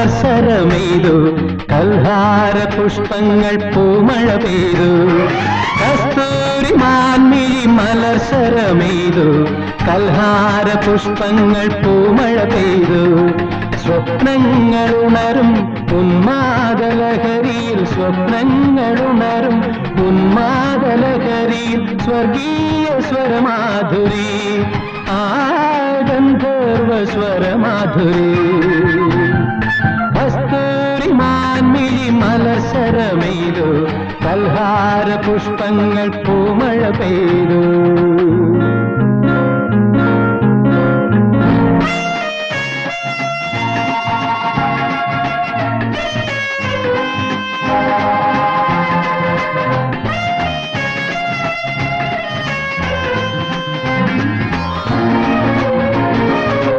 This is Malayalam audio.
മലസരമെയ്തു കൽഹാര പുഷ്പങ്ങൾ പൂമഴ പെയ്തു. കസ്തൂരി മാൻമിഴി മലസരമെയ്തു കൽഹാര പുഷ്പങ്ങൾ പൂമഴ പെയ്തു. സ്വപ്നങ്ങൾ ഉണരും ഉന്മാദലഹരിയിൽ സ്വപ്നങ്ങൾ ഉണരും ഉന്മാദലഹരിയിൽ സ്വർഗീയ സ്വരമാധുരി ആ ഗന്ധർവ സ്വരമാധുരി. മലസരമെയ്തു പൽഹാര പുഷ്പങ്ങൾ പൂമഴ പെയ്തു.